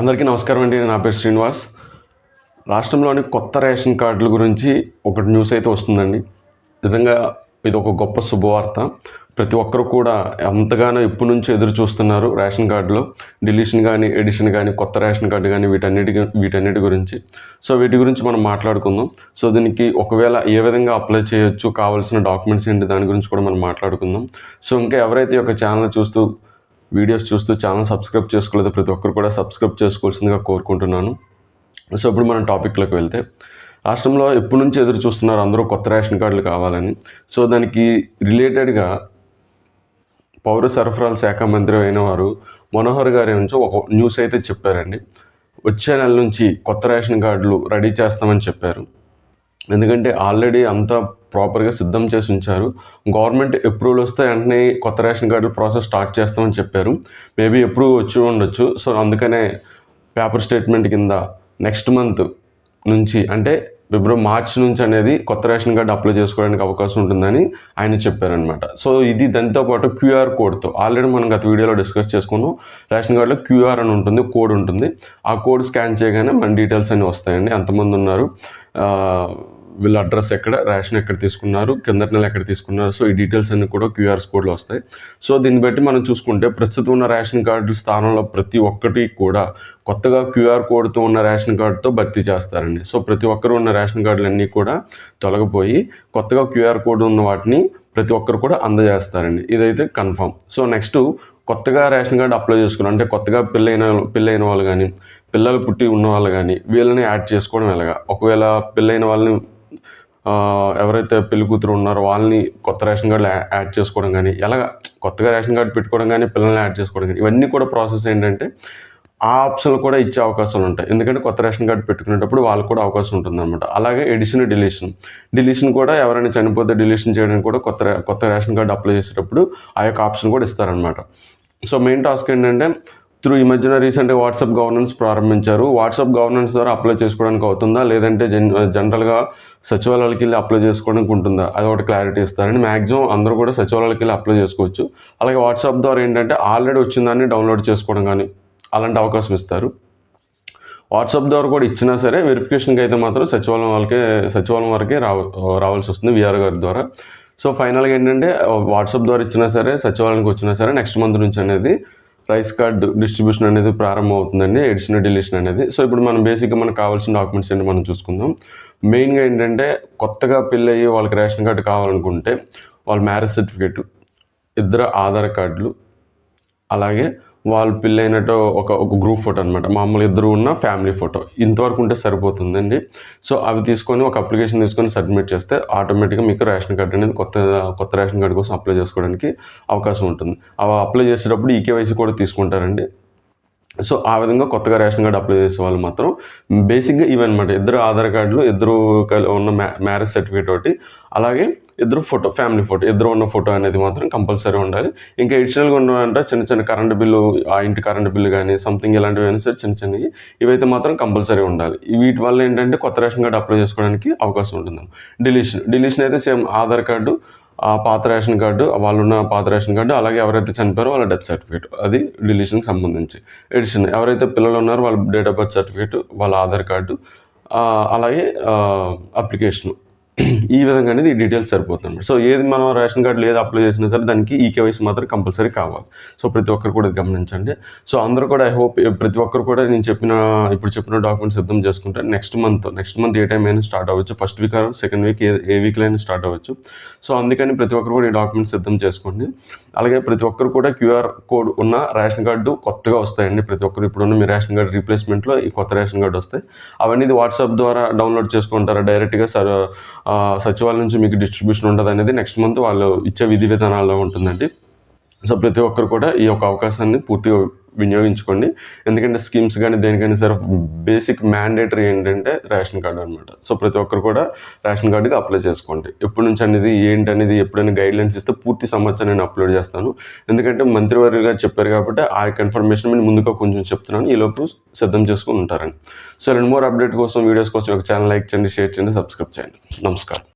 అందరికీ నమస్కారం అండి. నా పేరు శ్రీనివాస్. రాష్ట్రంలోని కొత్త రేషన్ కార్డుల గురించి ఒకటి న్యూస్ అయితే వస్తుందండి. నిజంగా ఇది ఒక గొప్ప శుభవార్త. ప్రతి ఒక్కరు కూడా ఎంతగానో ఇప్పటి నుంచి ఎదురు చూస్తున్నారు రేషన్ కార్డులో. డిలీషన్ కానీ ఎడిషన్ కానీ కొత్త రేషన్ కార్డు కానీ వీటన్నిటి వీటన్నిటి గురించి. సో వీటి గురించి మనం మాట్లాడుకుందాం. సో దీనికి ఒకవేళ ఏ విధంగా అప్లై చేయొచ్చు కావాల్సిన డాక్యుమెంట్స్ ఏంటి దాని గురించి కూడా మనం మాట్లాడుకుందాం. సో ఇంకా ఎవరైతే ఈ యొక్క ఛానల్ చూస్తూ వీడియోస్ చూస్తూ ఛానల్ సబ్స్క్రైబ్ చేసుకోలేదు ప్రతి ఒక్కరు కూడా సబ్స్క్రైబ్ చేసుకోవాల్సిందిగా కోరుకుంటున్నాను. సో ఇప్పుడు మనం టాపిక్లోకి వెళ్తే రాష్ట్రంలో ఎప్పటి నుంచి ఎదురు చూస్తున్నారు అందరూ కొత్త రేషన్ కార్డులు కావాలని? సో దానికి రిలేటెడ్గా పౌర సరఫరాల శాఖ మంత్రి అయిన వారు మనోహర్ గారి నుంచి ఒక న్యూస్ అయితే చెప్పారండి. వచ్చే నెల నుంచి కొత్త రేషన్ కార్డులు రెడీ చేస్తామని చెప్పారు. ఎందుకంటే ఆల్రెడీ అంతా ప్రాపర్గా సిద్ధం చేసి ఉంచారు. గవర్నమెంట్ అప్రూవల్ వస్తే వెంటనే కొత్త రేషన్ కార్డుల ప్రాసెస్ స్టార్ట్ చేస్తామని చెప్పారు. మేబీ అప్రూవ్ వచ్చి ఉండొచ్చు. సో అందుకనే పేపర్ స్టేట్మెంట్ కింద నెక్స్ట్ మంత్ నుంచి అంటే ఫిబ్రవరి మార్చ్ నుంచి అనేది కొత్త రేషన్ కార్డు అప్లై చేసుకోవడానికి అవకాశం ఉంటుందని ఆయన చెప్పారనమాట సో ఇది దాంతోపాటు క్యూఆర్ కోడ్తో ఆల్రెడీ మనం గత వీడియోలో డిస్కస్ చేసుకున్నాం. రేషన్ కార్డులో క్యూఆర్ అని ఉంటుంది కోడ్ ఉంటుంది. ఆ కోడ్ స్కాన్ చేయగానే మన డీటెయిల్స్ అన్నీ వస్తాయండి. ఎంతమంది ఉన్నారు? వీళ్ళ అడ్రస్ ఎక్కడ రేషన్ ఎక్కడ తీసుకున్నారు కిందటి నెల ఎక్కడ తీసుకున్నారు సో ఈ డీటెయిల్స్ అన్ని కూడా క్యూఆర్స్ కోడ్లో వస్తాయి. సో దీన్ని బట్టి మనం చూసుకుంటే ప్రస్తుతం ఉన్న రేషన్ కార్డు స్థానంలో ప్రతి ఒక్కటి కూడా కొత్తగా క్యూఆర్ కోడ్తో ఉన్న రేషన్ కార్డుతో భర్తీ చేస్తారండి. సో ప్రతి ఒక్కరు ఉన్న రేషన్ కార్డులన్నీ కూడా తొలగిపోయి కొత్తగా క్యూఆర్ కోడ్ ఉన్న వాటిని ప్రతి ఒక్కరు కూడా అందజేస్తారండి. ఇదైతే కన్ఫర్మ్ సో నెక్స్ట్ కొత్తగా రేషన్ కార్డు అప్లై చేసుకున్నారు అంటే కొత్తగా పెళ్ళైన పెళ్ళైన వాళ్ళు కానీ పిల్లలు పుట్టి ఉన్న వాళ్ళు కానీ వీళ్ళని యాడ్ చేసుకోవడం ఎలాగా? ఒకవేళ పెళ్ళైన వాళ్ళని ఎవరైతే పెళ్ళి కూతురు ఉన్నారో వాళ్ళని కొత్త రేషన్ కార్డులు యా- యాడ్ చేసుకోవడం కానీ ఎలాగ కొత్తగా రేషన్ కార్డు పెట్టుకోవడం కానీ పిల్లల్ని యాడ్ చేసుకోవడం కానీ ఇవన్నీ కూడా ప్రాసెస్ ఏంటంటే ఆ ఆప్షన్లు కూడా ఇచ్చే అవకాశాలు ఉంటాయి. ఎందుకంటే కొత్త రేషన్ కార్డు పెట్టుకునేటప్పుడు వాళ్ళకు కూడా అవకాశం ఉంటుంది అనమాట అలాగే ఎడిషన్ డిలీషన్ డిలీషన్ కూడా ఎవరైనా చనిపోతే డిలీషన్ చేయడానికి కూడా కొత్త కొత్త రేషన్ కార్డు అప్లై చేసేటప్పుడు ఆ యొక్క ఆప్షన్ కూడా ఇస్తారనమాట సో మెయిన్ టాస్క్ ఏంటంటే త్రూ ఈ మధ్యన రీసెంట్గా వాట్సాప్ గవర్నెన్స్ ప్రారంభించారు. వాట్సాప్ గవర్నెన్స్ ద్వారా అప్లై చేసుకోవడానికి అవుతుందా? లేదంటే జన్ జనరల్గా సచివాలయాలకి వెళ్ళి అప్లై చేసుకోవడానికి ఉంటుందా? అది ఒకటి క్లారిటీ ఇస్తారని మ్యాక్సిమం అందరూ కూడా సచివాలయాలకి వెళ్ళి అప్లై చేసుకోవచ్చు. అలాగే వాట్సాప్ ద్వారా ఏంటంటే ఆల్రెడీ వచ్చిందాన్ని డౌన్లోడ్ చేసుకోవడం కానీ అలాంటి అవకాశం ఇస్తారు. వాట్సాప్ ద్వారా కూడా ఇచ్చినా సరే వెరిఫికేషన్కి అయితే మాత్రం సచివాలయం వాళ్ళకే సచివాలయం వరకే రావ రావాల్సి వస్తుంది విఆర్ గారి ద్వారా. సో ఫైనల్గా ఏంటంటే వాట్సాప్ ద్వారా ఇచ్చినా సరే సచివాలయానికి వచ్చినా సరే నెక్స్ట్ మంత్ నుంచి అనేది రైస్ కార్డ్ డిస్ట్రిబ్యూషన్ అనేది ప్రారంభం అవుతుందండి ఎడిషన్ డిలీషన్ అనేది. సో ఇప్పుడు మనం బేసిక్గా మనకు కావాల్సిన డాక్యుమెంట్స్ ఏంటి మనం చూసుకుందాం. మెయిన్గా ఏంటంటే కొత్తగా పెళ్ళయ్యి వాళ్ళకి రేషన్ కార్డు కావాలనుకుంటే వాళ్ళ మ్యారేజ్ సర్టిఫికేట్ ఇద్దరు ఆధార్ కార్డులు అలాగే వాళ్ళు పెళ్ళైనట్టు ఒక ఒక గ్రూప్ ఫోటో అనమాట మామూలు ఇద్దరు ఉన్న ఫ్యామిలీ ఫోటో ఇంతవరకు ఉంటే సరిపోతుందండి. సో అవి తీసుకొని ఒక అప్లికేషన్ తీసుకొని సబ్మిట్ చేస్తే ఆటోమేటిక్గా మీకు రేషన్ కార్డు అనేది కొత్త కొత్త రేషన్ కార్డు కోసం అప్లై చేసుకోవడానికి అవకాశం ఉంటుంది. అవి అప్లై చేసేటప్పుడు ఈకేవైసీ కూడా తీసుకుంటారండి. సో ఆ విధంగా కొత్తగా రేషన్ కార్డు అప్లై చేసే వాళ్ళు మాత్రం బేసిక్గా ఇవన్నమాట ఇద్దరు ఆధార్ కార్డులు ఇద్దరు ఉన్న మ్యా మ్యారేజ్ సర్టిఫికేట్ ఒకటి అలాగే ఇద్దరు ఫోటో ఫ్యామిలీ ఫోటో ఇద్దరు ఉన్న ఫోటో అనేది మాత్రం కంపల్సరీ ఉండాలి. ఇంకా ఎడిషనల్గా ఉండాలంటే చిన్న చిన్న కరెంట్ బిల్లు ఆ ఇంటి కరెంట్ బిల్లు కానీ సంథింగ్ ఇలాంటివి అయినా సరే చిన్న చిన్నవి ఇవైతే మాత్రం కంపల్సరీ ఉండాలి. వీటి వల్ల ఏంటంటే కొత్త రేషన్ కార్డు అప్లై చేసుకోవడానికి అవకాశం ఉంటుంది డిలీషన్ డిలీషన్ అయితే సేమ్ ఆధార్ కార్డు ఆ పాత రేషన్ కార్డు వాళ్ళు ఉన్న పాత రేషన్ కార్డు అలాగే ఎవరైతే చనిపోయారో వాళ్ళ డెత్ సర్టిఫికేట్. అది డిలీషన్కి సంబంధించి. ఎడిషన్ ఎవరైతే పిల్లలు ఉన్నారో వాళ్ళ డేట్ ఆఫ్ బర్త్ సర్టిఫికేట్ వాళ్ళ ఆధార్ కార్డు అలాగే అప్లికేషన్. ఈ విధంగా అనేది ఈ డీటెయిల్స్ సరిపోతుంది. సో ఏది మనం రేషన్ కార్డు లేదు అప్లై చేసినా సరే దానికి ఈ కేవైసీ మాత్రం కంపల్సరీ కావాలి. సో ప్రతి ఒక్కరు కూడా ఇది గమనించండి. సో అందరూ కూడా ఐ హోప్ ప్రతి ఒక్కరు కూడా నేను చెప్పిన ఇప్పుడు చెప్పిన డాక్యుమెంట్స్ సిద్ధం చేసుకుంటే నెక్స్ట్ మంత్ నెక్స్ట్ మంత్ ఏ టైం అయినా స్టార్ట్ అవ్వచ్చు. ఫస్ట్ వీక్ సెకండ్ వీక్ ఏ ఏ వీక్లో అయినా స్టార్ట్ అవ్వచ్చు. సో అందుకని ప్రతి ఒక్కరు కూడా ఈ డాక్యుమెంట్స్ సిద్ధం చేసుకోండి. అలాగే ప్రతి ఒక్కరు కూడా క్యూఆర్ కోడ్ ఉన్న రేషన్ కార్డు కొత్తగా వస్తాయండి. ప్రతి ఒక్కరు ఇప్పుడున్న మీ రేషన్ కార్డు రీప్లేస్మెంట్లో ఈ కొత్త రేషన్ కార్డు వస్తాయి. అవన్నీ వాట్సాప్ ద్వారా డౌన్లోడ్ చేసుకుంటారా? డైరెక్ట్గా సర్ సచివాలయం నుంచి మీకు డిస్ట్రిబ్యూషన్ ఉంటుంది అనేది నెక్స్ట్ మంత్ వాళ్ళు ఇచ్చే విధి విధానాల్లో ఉంటుందండి. సో ప్రతి ఒక్కరు కూడా ఈ యొక్క అవకాశాన్ని పూర్తిగా వినియోగించుకోండి. ఎందుకంటే స్కీమ్స్ కానీ దేనికైనా సరే బేసిక్ మ్యాండేటరీ ఏంటంటే రేషన్ కార్డు అనమాట సో ప్రతి ఒక్కరు కూడా రేషన్ కార్డుకి అప్లై చేసుకోండి. ఎప్పటి నుంచి అనేది ఏంటి అనేది ఎప్పుడైనా గైడ్లైన్స్ ఇస్తే పూర్తి సమాచారం నేను అప్లోడ్ చేస్తాను. ఎందుకంటే మంత్రివర్గ గారు చెప్పారు కాబట్టి ఆ యొక్క ఇన్ఫర్మేషన్ నేను ముందుగా కొంచెం చెప్తున్నాను. ఈ లోపు సిద్ధం చేసుకుని ఉంటారని సో రెండు మోర్ అప్డేట్ కోసం వీడియోస్ కోసం ఒక ఛానల్ లైక్ చేయండి షేర్ చేయండి సబ్స్క్రైబ్ చేయండి. నమస్కారం.